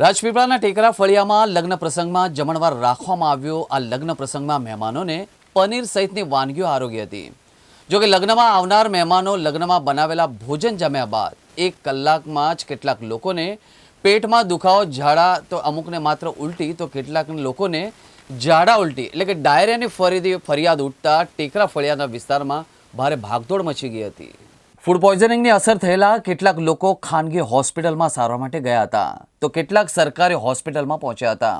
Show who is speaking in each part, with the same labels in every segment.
Speaker 1: રાજપીપળાના ટેકરા ફળિયામાં લગ્ન પ્રસંગમાં જમણવાર રાખવામાં આવ્યો. આ લગ્ન પ્રસંગમાં મહેમાનોને પનીર સહિતની વાનગીઓ આરોગી હતી. જોકે લગ્નમાં આવનાર મહેમાનો લગ્નમાં બનાવેલા ભોજન જમ્યા બાદ એક કલાકમાં જ કેટલાક લોકોને પેટમાં દુખાવો, ઝાડા તો અમુકને માત્ર ઉલટી, તો કેટલાક લોકોને ઝાડા ઉલટી, એટલે કે ડાયરિયાની ફરીથી ફરિયાદ ઉઠતા ટેકરા ફળિયાના વિસ્તારમાં ભારે ભાગદોડ મચી ગઈ હતી. ફૂડ પોઈઝનિંગની અસર થયેલા કેટલાક લોકો ખાનગી હોસ્પિટલમાં સારવાર માટે ગયા હતા. તો કેટલાક સરકારી હોસ્પિટલમાં પહોંચ્યા હતા.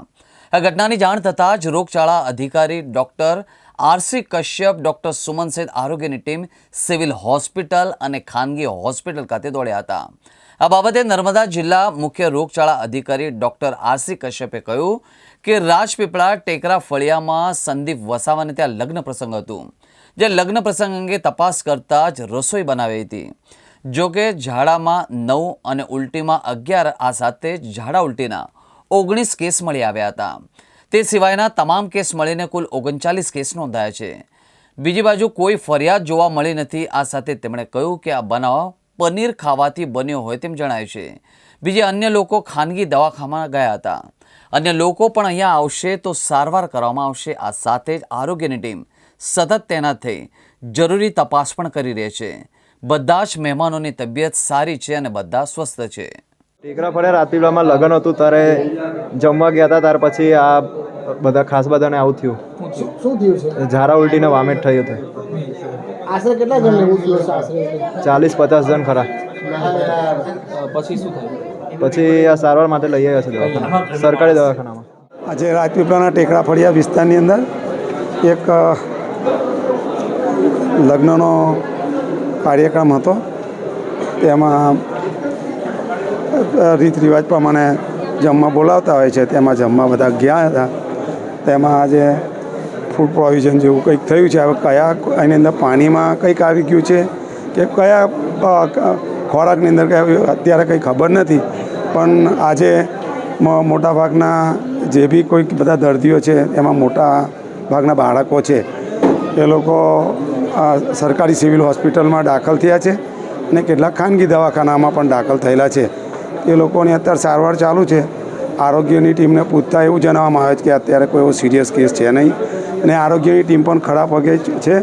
Speaker 1: આ ઘટનાની જાણ થતાં જ રોગચાળા અધિકારી doctor R C Kashyap, doctor Suman સહિત આરોગ્યની ટીમ સિવિલ હોસ્પિટલ અને ખાનગી હોસ્પિટલ ખાતે દોડ્યા હતા. આ બાબતે નર્મદા જિલ્લા મુખ્ય રોગચાળા અધિકારી ડૉક્ટર આરસી કશ્યપે કહ્યું કે રાજપીપળા ટેકરા ફળિયામાં સંદીપ વસાવાને ત્યાં લગ્ન પ્રસંગ હતું. જે લગ્ન પ્રસંગ અંગે તપાસ કરતાં જ રસોઈ બનાવી હતી. જો કે ઝાડામાં નવ અને ઉલટીમાં અગિયાર આ સાથે જ ઝાડા ઉલટીના ઓગણીસ કેસ મળી આવ્યા હતા. તે સિવાયના તમામ કેસ મળીને કુલ ઓગણચાલીસ કેસ નોંધાયા છે. બીજી બાજુ કોઈ ફરિયાદ જોવા મળી નથી. આ સાથે તેમણે કહ્યું કે આ બનાવ પનીર ખાવાથી બન્યો હોય તેમ જણાય છે. બીજે અન્ય લોકો ખાનગી દવાખામાં ગયા હતા. અન્ય લોકો પણ અહીંયા આવશે તો સારવાર કરવામાં આવશે. આ સાથે જ આરોગ્યની ટીમ સતત તૈનાત થઈ જરૂરી તપાસ પણ કરી રહી છે. બધા જ મહેમાનોની તબિયત સારી છે અને બધા સ્વસ્થ છે.
Speaker 2: ટેકરા ફળે રાતીલામાં લગ્ન હતું ત્યારે જમવા ગયા હતા ત્યાર પછી આ બધા ખાસ બધાને આવું થયું.
Speaker 3: શું થયું છે?
Speaker 2: ઝારા ઉલટીને વામેટ થયું હતું.
Speaker 3: આશરે કેટલા જણ લેવું થયું આશરે?
Speaker 2: ચાલીસ પચાસ જણ ખરા.
Speaker 3: પછી શું થયું?
Speaker 2: પછી આ સારવાર માટે લઈ આવ્યા છે દવાખાના સરકારી દવાખાનામાં.
Speaker 4: આજે રાજપીપળાના ટેકરા ફળિયા વિસ્તારની અંદર એક લગ્નનો કાર્યક્રમ હતો. તેમાં રીત રિવાજ પ્રમાણે જમવા બોલાવતા હોય છે. તેમાં જમવા બધા ગયા હતા. તેમાં આજે ફૂડ પ્રોવિઝન જેવું કંઈક થયું છે. હવે કયા, એની અંદર પાણીમાં કંઈક આવી ગયું છે કે કયા ખોરાકની અંદર કયા અત્યારે કંઈ ખબર નથી. પણ આજે મોટાભાગના જે બી કોઈક બધા દર્દીઓ છે, એમાં મોટા ભાગના બાળકો છે એ લોકો આ સરકારી સિવિલ હોસ્પિટલમાં દાખલ થયા છે અને કેટલાક ખાનગી દવાખાનામાં પણ દાખલ થયેલા છે. એ લોકોની અત્યારે સારવાર ચાલુ છે. આરોગ્યની ટીમને પૂછતા એવું જણાવવામાં આવે છે કે અત્યારે કોઈ એવો સિરિયસ કેસ છે નહીં. અને આરોગ્યની ટીમ પણ ખરાબ પગે છે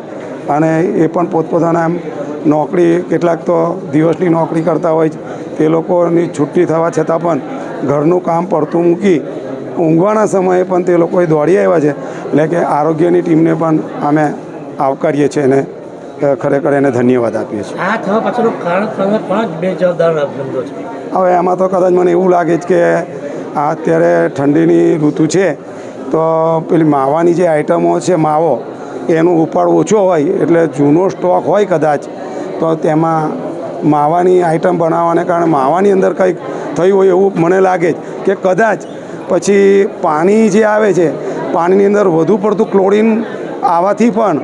Speaker 4: અને એ પણ પોતપોતાના એમ નોકરી કેટલાક તો દિવસની નોકરી કરતા હોય છે. તે લોકોની છુટ્ટી થવા છતાં પણ ઘરનું કામ પડતું મૂકી ઊંઘવાના સમયે પણ તે લોકોએ દોડી આવ્યા છે. એટલે કે આરોગ્યની ટીમને પણ અમે આવકારીએ છીએ અને ખરેખર એને ધન્યવાદ આપીએ છીએ. હવે એમાં તો કદાચ મને એવું લાગે છે કે આ અત્યારે ઠંડીની ઋતુ છે તો પેલી માવાની જે આઈટમો છે માવો એનો ઉપાડ ઓછો હોય એટલે જૂનો સ્ટોક હોય કદાચ તો તેમાં માવાની આઈટમ બનાવવાને કારણે માવાની અંદર કંઈક થયું હોય એવું મને લાગે છે કે કદાચ પછી પાણી જે આવે છે, પાણીની અંદર વધુ પડતું ક્લોરીન આવવાથી પણ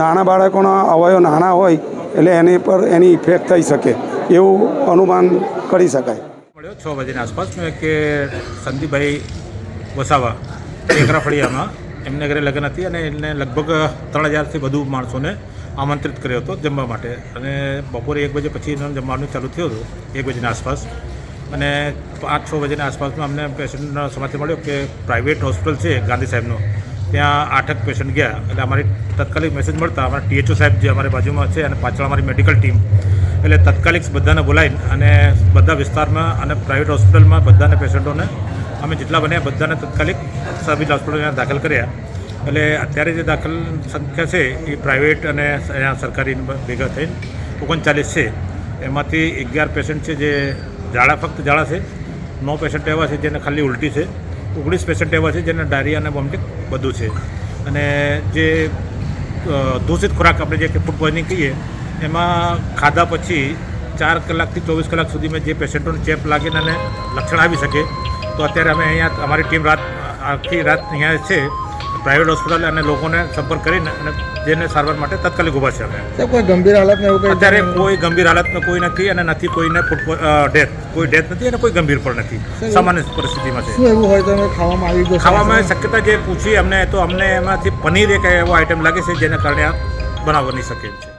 Speaker 4: નાના બાળકોના અવયવ નાના હોય એટલે એની પર એની ઇફેક્ટ થઈ શકે, એવું અનુમાન કરી શકાય.
Speaker 5: મળ્યો છ વાગ્યાની આસપાસ કે સંદીપભાઈ વસાવા ટેકરા ફળિયામાં એમને ઘરે લગ્ન હતી અને એમને લગભગ ત્રણ હજારથી વધુ માણસોને આમંત્રિત કર્યો હતો જમવા માટે. અને બપોરે એક વાગે પછી એનું જમવાનું ચાલુ થયું હતું, એક વાગ્યાની આસપાસ. અને પાંચ છ વાગ્યાની આસપાસમાં અમને પેશન્ટનો સમાચાર મળ્યો કે પ્રાઇવેટ હોસ્પિટલ છે ગાંધી સાહેબનો. ત્યાં આઠક પેશન્ટ ગયા એટલે અમારી તાત્કાલિક મેસેજ મળતા અમારા ટીએચઓ સાહેબ જે અમારી બાજુમાં છે અને પાછળ અમારી મેડિકલ ટીમ. એટલે તાત્કાલિક બધાને બોલાવીને અને બધા વિસ્તારમાં અને પ્રાઇવેટ હોસ્પિટલમાં બધાને પેશન્ટોને અમે જેટલા બન્યા બધાને તાત્કાલિક સર્વિસ હોસ્પિટલમાં દાખલ કર્યા. એટલે અત્યારે જે દાખલ સંખ્યા છે એ પ્રાઇવેટ અને સરકારી ભેગા થઈને ઓગણચાલીસ છે. એમાંથી અગિયાર પેશન્ટ છે જે ઝાડા ફક્ત ઝાડા છે. નવ પેશન્ટ એવા છે જેને ખાલી ઉલટી છે. ઓગણીસ પેશન્ટ એવા છે જેને ડાયરિયા અને વોમિટિંગ બધું છે. અને જે દૂષિત ખોરાક આપણે જે ફૂડ પોઈઝનિંગ કહીએ, એમાં ખાધા પછી ચાર કલાકથી ચોવીસ કલાક સુધીમાં જે પેશન્ટોને ચેપ લાગીને અને લક્ષણ આવી શકે. તો અત્યારે અમે અહીંયા અમારી ટીમ રાત, આખી રાત અહીંયા છે. પ્રાઇવેટ હોસ્પિટલ અને લોકોને સંપર્ક કરીને અને જેને સારવાર માટે તાત્કાલિક ઊભા છે. અમે
Speaker 3: કોઈ ગંભીર હાલતમાં એવું
Speaker 5: અત્યારે કોઈ ગંભીર હાલતમાં કોઈ નથી અને નથી કોઈને ડેથ. કોઈ ડેથ નથી અને કોઈ ગંભીર પણ નથી. સામાન્ય પરિસ્થિતિમાં છે.
Speaker 3: એવું હોય તો ખાવામાં આવી ગયું
Speaker 5: ખાવામાં શક્યતા જે પૂછી અમને તો અમને એમાંથી પનીર એક એવો આઈટમ લાગે છે જેના કારણે આ બની શકે છે.